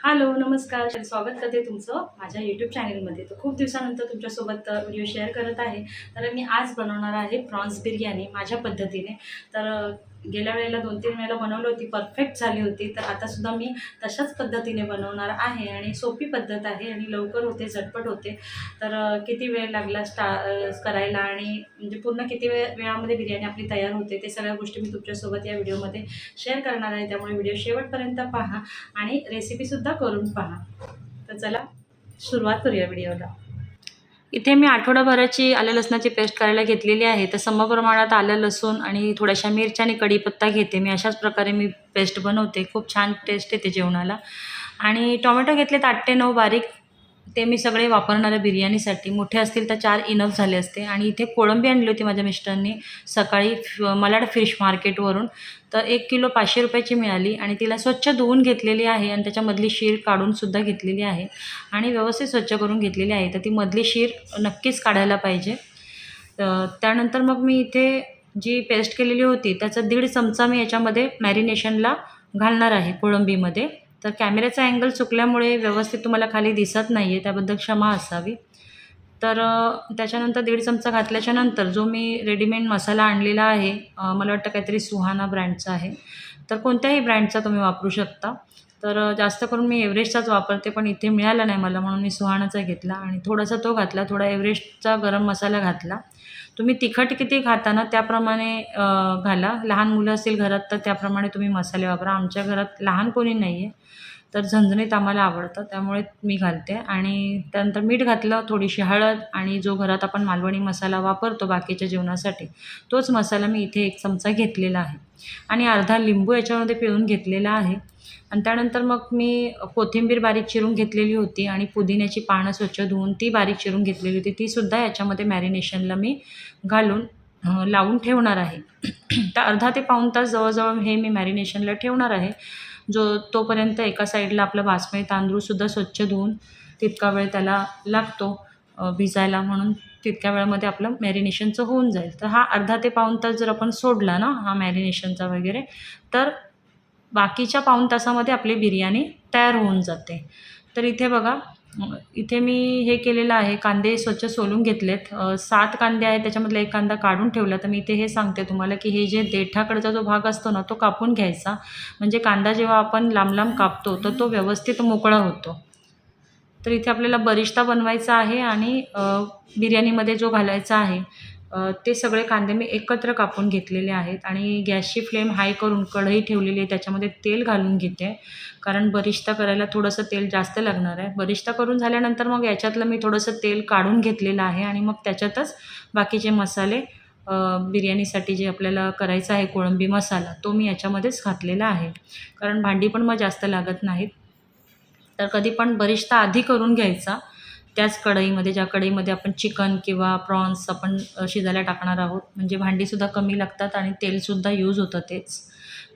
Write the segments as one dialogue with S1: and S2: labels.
S1: Hello नमस्कार. स्वागत करते तुमचं माझ्या यूट्यूब चॅनलमध्ये तर खूप दिवसानंतर तुमच्यासोबत व्हिडिओ शेअर करत आहे. तर मी आज बनवणार आहे प्रॉन्स बिर्याणी माझ्या पद्धतीने. तर गेल्या वेळेला दोन तीन वेळेला बनवली होती परफेक्ट झाली होती. तर आतासुद्धा मी तशाच पद्धतीने बनवणार आहे आणि सोपी पद्धत आहे आणि लवकर होते झटपट होते. तर किती वेळ लागला स्टा करायला आणि म्हणजे पूर्ण किती वेळ वेळामध्ये बिर्याणी आपली तयार होते ते सगळ्या गोष्टी मी तुमच्यासोबत या व्हिडिओमध्ये शेअर करणार आहे. त्यामुळे व्हिडिओ शेवटपर्यंत पहा आणि रेसिपीसुद्धा करून पहा. तर चला सुरुवात करूया व्हिडिओला. इथे मी आठवडाभराची आलं लसणाची पेस्ट करायला घेतलेली आहे. तर समप्रमाणात आलं लसूण आणि थोड्याशा मिरच्या आणि कढीपत्ता घेते. मी अशाच प्रकारे मी पेस्ट बनवते. खूप छान टेस्ट येते जेवणाला. आणि टोमॅटो घेतलेत आठ ते नऊ बारीक. ते मी सगळे वापरणारे बिर्याणीसाठी. मोठे असतील तर चार इनफ झाले असते. आणि इथे कोळंबी आणली होती माझ्या मिस्टरांनी सकाळी मलाड फिश मार्केटवरून. तर एक किलो पाचशे रुपयाची मिळाली आणि तिला स्वच्छ धुवून घेतलेली आहे आणि त्याच्यामधली शीर काढूनसुद्धा घेतलेली आहे. आणि व्यवस्थित स्वच्छ करून घेतलेली आहे. तर ती मधली शीर नक्कीच काढायला पाहिजे. त्यानंतर मग मी इथे जी पेस्ट केलेली होती त्याचा दीड चमचा मी याच्यामध्ये मॅरिनेशनला घालणार आहे कोळंबीमध्ये. तर कॅमेऱ्याचा अँगल चुकल्यामुळे व्यवस्थित तुम्हाला खाली दिसत नाही आहे त्याबद्दल क्षमा असावी. तर त्याच्यानंतर दीड चमचा घातल्याच्या नंतर जो मी रेडीमेड मसाला आणलेला आहे मला वाटतं काहीतरी सुहाना ब्रँडचा आहे. तर कोणत्याही ब्रँडचा तुम्ही वापरू शकता. तर जास्त करून मी एव्हरेस्टचाच वापरते पण इथे मिळाला नाही मला म्हणून मी सुहानाचा घेतला आणि थोडासा तो घातला थोडा एव्हरेस्टचा गरम मसाला घातला. तुम्ही तिखट किती खाता ना त्याप्रमाणे घाला. लहान मुलं असतील घरात तर त्याप्रमाणे तुम्ही मसाले वापरा. आमच्या घरात लहान कोणी नाही आहे तर झणझणीत आम्हाला आवडतं त्यामुळे मी घालते. आणि त्यानंतर मीठ घातलं थोडीशी हळद आणि जो घरात आपण मालवणी मसाला वापरतो बाकीच्या जेवणासाठी तोच मसाला मी इथे एक चमचा घेतलेला आहे. आणि अर्धा लिंबू याच्यामध्ये पिळून घेतलेला आहे. आणि त्यानंतर मग मी कोथिंबीर बारीक चिरून घेतलेली होती आणि पुदिन्याची पानं स्वच्छ धुवून ती बारीक चिरून घेतलेली होती. तीसुद्धा याच्यामध्ये मॅरिनेशनला मी घालून लावून ठेवणार आहे. तर अर्धा ते पाऊण तास जवळजवळ हे मी मॅरिनेशनला ठेवणार आहे. जो तोपर्यंत एका साईडला आपलं बासमती तांदूळसुद्धा स्वच्छ धुवून तितका वेळ त्याला लागतो भिजायला म्हणून तितक्या वेळामध्ये आपलं मॅरिनेशनचं होऊन जाईल. तर हा अर्धा ते पाऊण तास जर आपण सोडला ना हा मॅरिनेशनचा वगैरे तर बाकीच्या पाऊण तासामध्ये आपली बिर्याणी तयार होऊन जाते. तर इथे बघा इथे मी हे केलेलं आहे कांदे स्वच्छ सोलून घेतलेत. सात कांदे आहेत त्याच्यामधला एक कांदा काढून ठेवला. तर मी इथे हे सांगते तुम्हाला की हे जे देठाकडचा जो भाग असतो ना तो कापून घ्यायचा. म्हणजे कांदा जेव्हा आपण लांब लांब कापतो तर तो व्यवस्थित मोकळा होतो. तर इथे आपल्याला बरिश्ता बनवायचा आहे आणि बिर्याणीमध्ये जो घालायचा आहे ते सगळे कांदे मी एकत्र कापून घेतलेले आहेत आणि गॅसची फ्लेम हाय करून कढई ठेवलेली आहे त्याच्यामध्ये तेल घालून घेते. कारण बरिश्ता करायला थोडंसं तेल जास्त लागणार आहे. बरिश्ता करून झाल्यानंतर मग याच्यातलं मी थोडंसं तेल काढून घेतलेलं आहे आणि मग त्याच्यातच बाकीचे मसाले बिर्याणीसाठी जे आपल्याला करायचं आहे कोळंबी मसाला तो मी याच्यामध्येच घातलेला आहे. कारण भांडी पण मग जास्त लागत नाहीत. तर कधी पण बरिश्ता आधी करून घ्यायचा. त्याच कढईमध्ये ज्या कढईमध्ये आपण चिकन किंवा प्रॉन्स आपण शिजायला टाकणार आहोत. म्हणजे भांडीसुद्धा कमी लागतात आणि तेलसुद्धा यूज होतं तेच.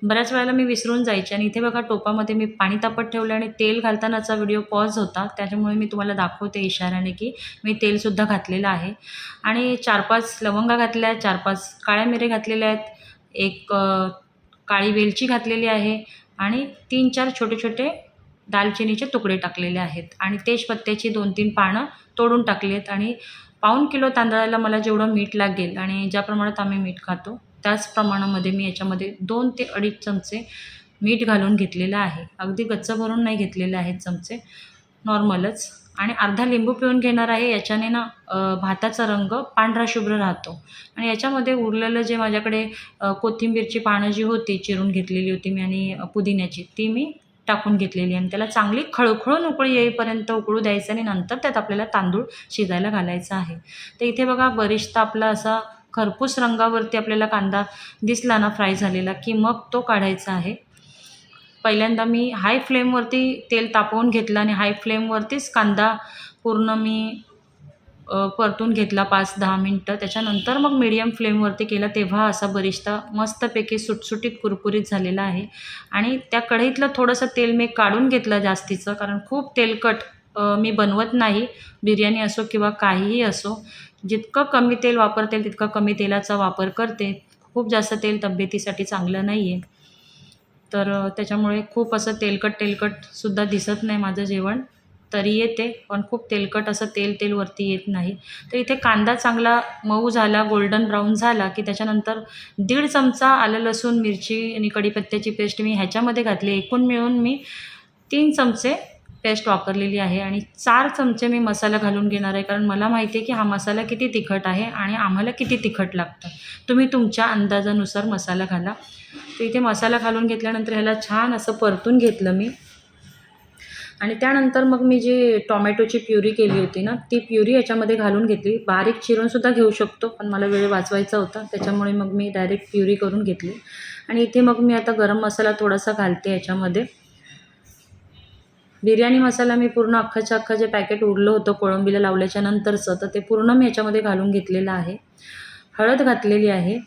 S1: बऱ्याच वेळेला मी विसरून जायचे आणि इथे बघा टोपामध्ये मी पाणी तापत ठेवलं आणि तेल घालतानाचा व्हिडिओ पॉज होता. त्याच्यामुळे मी तुम्हाला दाखवते इशाऱ्याने की मी तेलसुद्धा घातलेलं आहे. आणि चार पाच लवंगा घातल्या आहेत चार पाच काळ्या मिरे घातलेल्या आहेत. एक काळी वेलची घातलेली आहे आणि तीन चार छोटे छोटे दालचिनीचे तुकडे टाकलेले आहेत आणि तेजपत्त्याची दोन तीन पानं तोडून टाकली आहेत आणि पाऊण किलो तांदळाला मला जेवढं मीठ लागेल आणि ज्या प्रमाणात आम्ही मीठ खातो त्याच प्रमाणामध्ये मी याच्यामध्ये दोन ते अडीच चमचे मीठ घालून घेतलेलं आहे. अगदी गच्च भरून नाही घेतलेले आहेत चमचे नॉर्मलच. आणि अर्धा लिंबू पिळून घेणार आहे याच्याने ना भाताचा रंग पांढरा शुभ्र राहतो. आणि याच्यामध्ये उरलेलं जे माझ्याकडे कोथिंबीरची पानं जी होती चिरून घेतलेली होती मी आणि पुदिन्याची ती मी टाकून घेतलेली आणि त्याला चांगली खळखळून उकळी येईपर्यंत उकळू द्यायचं आणि नंतर त्यात आपल्याला तांदूळ शिजायला घालायचा आहे. तर इथे बघा वरिष्ठ आपला असा खरपूस रंगावरती आपल्याला कांदा दिसला ना फ्राय झालेला की मग तो काढायचा आहे. पहिल्यांदा मी हाय फ्लेमवरती तेल तापवून घेतलं आणि हाय फ्लेमवरतीच कांदा पूर्ण मी परतून घेतला पाच दहा मिनटं. त्याच्यानंतर मग मीडियम फ्लेमवरती केला. तेव्हा असा बरिस्ता मस्तपैकी सुटसुटीत कुरकुरीत झालेला आहे. आणि त्या कढईतलं थोडंसं तेल मी काढून घेतलं जास्तीचं कारण खूप तेलकट मी बनवत नाही. बिर्याणी असो किंवा काहीही असो जितकं कमी तेल वापरता येईल तितकं कमी तेलाचा वापर करते. खूप जास्त तेल तब्येतीसाठी चांगलं नाही आहे तर त्याच्यामुळे खूप असं तेलकट तेलकटसुद्धा दिसत नाही माझं जेवण. तरी येते पण खूप तेलकट असं तेल तेल वरती येत नाही. तर इथे कांदा चांगला मऊ झाला गोल्डन ब्राऊन झाला की त्याच्यानंतर दीड चमचा आलं लसूण मिरची आणि कढीपत्त्याची पेस्ट मी ह्याच्यामध्ये घातली. एकूण मिळून मी तीन चमचे पेस्ट वापरलेली आहे आणि चार चमचे मी मसाला घालून घेणार आहे कारण मला माहिती आहे की हा मसाला किती तिखट आहे आणि आम्हाला किती तिखट लागतं. तुम्ही तुमच्या अंदाजानुसार मसाला घाला. तर इथे मसाला घालून घेतल्यानंतर ह्याला छान असं परतून घेतलं मी. आणि त्यानंतर मग मी जी टॉमॅटोची प्युरी केली होती ना ती प्युरी याच्यामध्ये घालून घेतली. बारीक चिरूनसुद्धा घेऊ शकतो पण मला वेळ वाचवायचा होता त्याच्यामुळे मग मी डायरेक्ट प्युरी करून घेतली. आणि इथे मग मी आता गरम मसाला थोडासा घालते याच्यामध्ये. बिर्याणी मसाला मी पूर्ण अख्खाच्या अख्खा जे पॅकेट उरलं होतं कोळंबीला लावल्याच्या नंतरचं तर ते पूर्ण मी याच्यामध्ये घालून घेतलेलं आहे. हळद घातलेली आहे.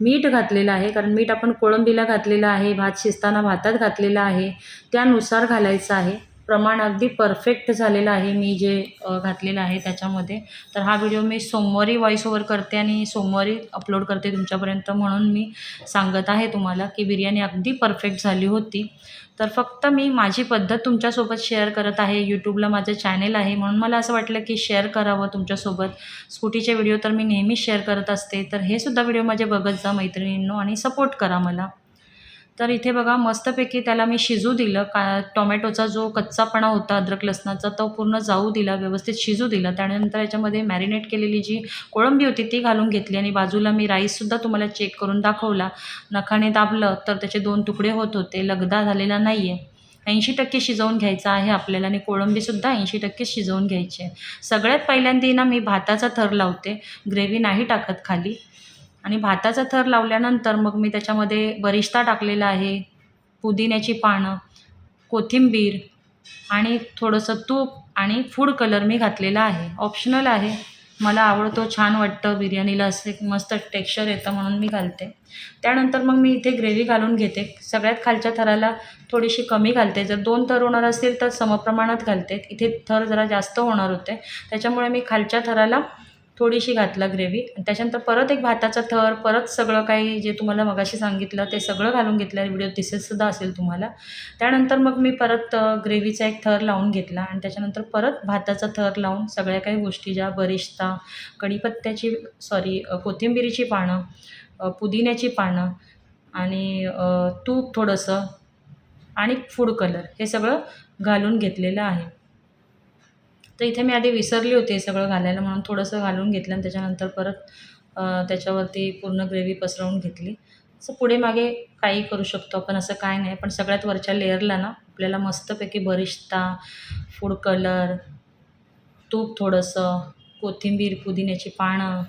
S1: मीठ घातलेलं आहे कारण मीठ आपण कोळंबीला घातलेलं आहे भात शिजताना भातात घातलेलं आहे त्यानुसार घालायचं आहे. प्रमाण अगदी परफेक्ट झालेलं आहे मी जे घातलेलं आहे त्याच्यामध्ये. तर हा व्हिडिओ मी सोमवारी वॉईस ओवर करते आणि सोमवारी अपलोड करते तुमच्यापर्यंत म्हणून मी सांगत आहे तुम्हाला की बिर्याणी अगदी परफेक्ट झाली होती. तर फक्त मी माझी पद्धत तुमच्यासोबत शेअर करत आहे. यूट्यूबला माझं चॅनेल आहे. म्हणून मला असं वाटलं की शेअर करावं तुमच्यासोबत. स्कूटीचे व्हिडिओ तर मी नेहमीच शेअर करत असते. तर हे सुद्धा व्हिडिओ माझे बघत जा मैत्रिणींनो आणि सपोर्ट करा मला. तर इथे बघा मस्तपैकी त्याला मी शिजू दिलं. का टोमॅटोचा जो कच्चापणा होता अद्रक लसणाचा तो पूर्ण जाऊ दिला व्यवस्थित शिजू दिला. त्यानंतर याच्यामध्ये मॅरिनेट केलेली जी कोळंबी होती ती घालून घेतली. आणि बाजूला मी राईससुद्धा तुम्हाला चेक करून दाखवला. नखाने दाबलं तर त्याचे दोन तुकडे होत होते. लगदा झालेला नाही आहे ऐंशी टक्के शिजवून घ्यायचा आहे आपल्याला. आणि कोळंबीसुद्धा ऐंशी टक्के शिजवून घ्यायची आहे. सगळ्यात पहिल्यांदा ना मी भाताचा थर लावते. ग्रेव्ही नाही टाकत खाली. आणि भाताचा थर लावल्यानंतर मग मी त्याच्यामध्ये बरिस्ता टाकलेला आहे पुदिन्याची पानं कोथिंबीर आणि थोडंसं तूप आणि फूड कलर मी घातलेला आहे. ऑप्शनल आहे. मला आवडतो छान वाटतं बिर्याणीला असं एक मस्त टेक्स्चर येतं म्हणून मी घालते. त्यानंतर मग मी इथे ग्रेव्ही घालून घेते. सगळ्यात खालच्या थराला थोडीशी कमी घालते. जर दोन थर होणार असतील तर समप्रमाणात घालते. इथे थर जरा जास्त होणार होते. त्याच्यामुळे मी खालच्या थराला थोडीशी घातला ग्रेव्ही आणि त्याच्यानंतर परत एक भाताचा थर परत सगळं काही जे तुम्हाला मगाशी सांगितलं ते सगळं घालून घेतलं. व्हिडिओ दिसेतसुद्धा असेल तुम्हाला. त्यानंतर मग मी परत ग्रेव्हीचा एक थर लावून घेतला. आणि त्याच्यानंतर परत भाताचा थर लावून सगळ्या काही गोष्टी ज्या बरिश्ता कढीपत्त्याची सॉरी कोथिंबिरीची पानं पुदिन्याची पानं आणि तूप थोडंसं आणि फूड कलर हे सगळं घालून घेतलेलं आहे. तर इथे मी आधी विसरली होती हे सगळं घालायला म्हणून थोडंसं घालून घेतलं आणि त्याच्यानंतर परत त्याच्यावरती पूर्ण ग्रेव्ही पसरवून घेतली. असं पुढे मागे काही करू शकतो आपण असं काय नाही. पण सगळ्यात वरच्या लेअरला ना आपल्याला मस्तपैकी बरिश्ता फूड कलर तूप थोडंसं कोथिंबीर पुदिन्याची पानं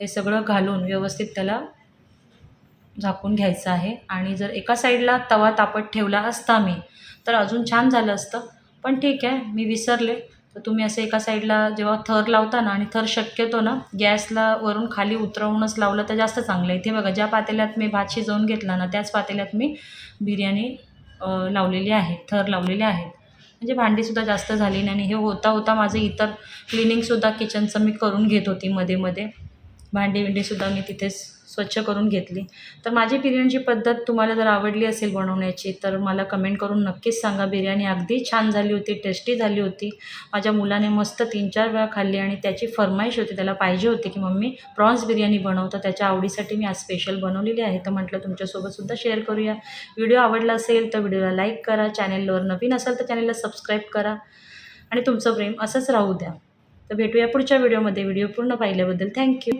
S1: हे सगळं घालून व्यवस्थित त्याला झाकून घ्यायचं आहे. आणि जर एका साईडला तवा तापत ठेवला असता मी तर अजून छान झालं असतं. पण ठीक आहे मी विसरले. तर तुम्ही असं एका साईडला जेव्हा थर लावता ना आणि थर शक्यतो ना गॅसला वरून खाली उतरवूनच लावलं तर जास्त चांगलं आहे. इथे बघा ज्या पातेल्यात मी भात शिजवून घेतला ना त्याच पातेल्यात मी बिर्याणी लावलेली आहे थर लावलेले आहेत. म्हणजे भांडीसुद्धा जास्त झाली नाही आणि हे होता होता माझं इतर क्लिनिंगसुद्धा किचनचं मी करून घेत होती मध्ये मध्ये. भांडी बिंडीसुद्धा मी तिथेच स्वच्छ करून घेतली. तर माझी बिर्याणीची पद्धत तुम्हाला जर आवडली असेल बनवण्याची तर मला कमेंट करून नक्कीच सांगा. बिर्याणी अगदी छान झाली होती टेस्टी झाली होती. माझ्या मुलाने मस्त तीन चार वेळा खाल्ली आणि त्याची फरमाईश होती. त्याला पाहिजे होती की मम्मी प्रॉन्स बिर्याणी बनवतं त्याच्या आवडीसाठी मी आज स्पेशल बनवलेली आहे. तर म्हटलं तुमच्यासोबतसुद्धा शेअर करूया. व्हिडिओ आवडला असेल तर व्हिडिओला लाईक करा. चॅनेलवर नवीन असाल तर चॅनेलला सबस्क्राईब करा. आणि तुमचं प्रेम असंच राहू द्या. तर भेटूया पुढच्या व्हिडिओमध्ये व्हिडिओ पूर्ण पाहिल्याबद्दल थँक्यू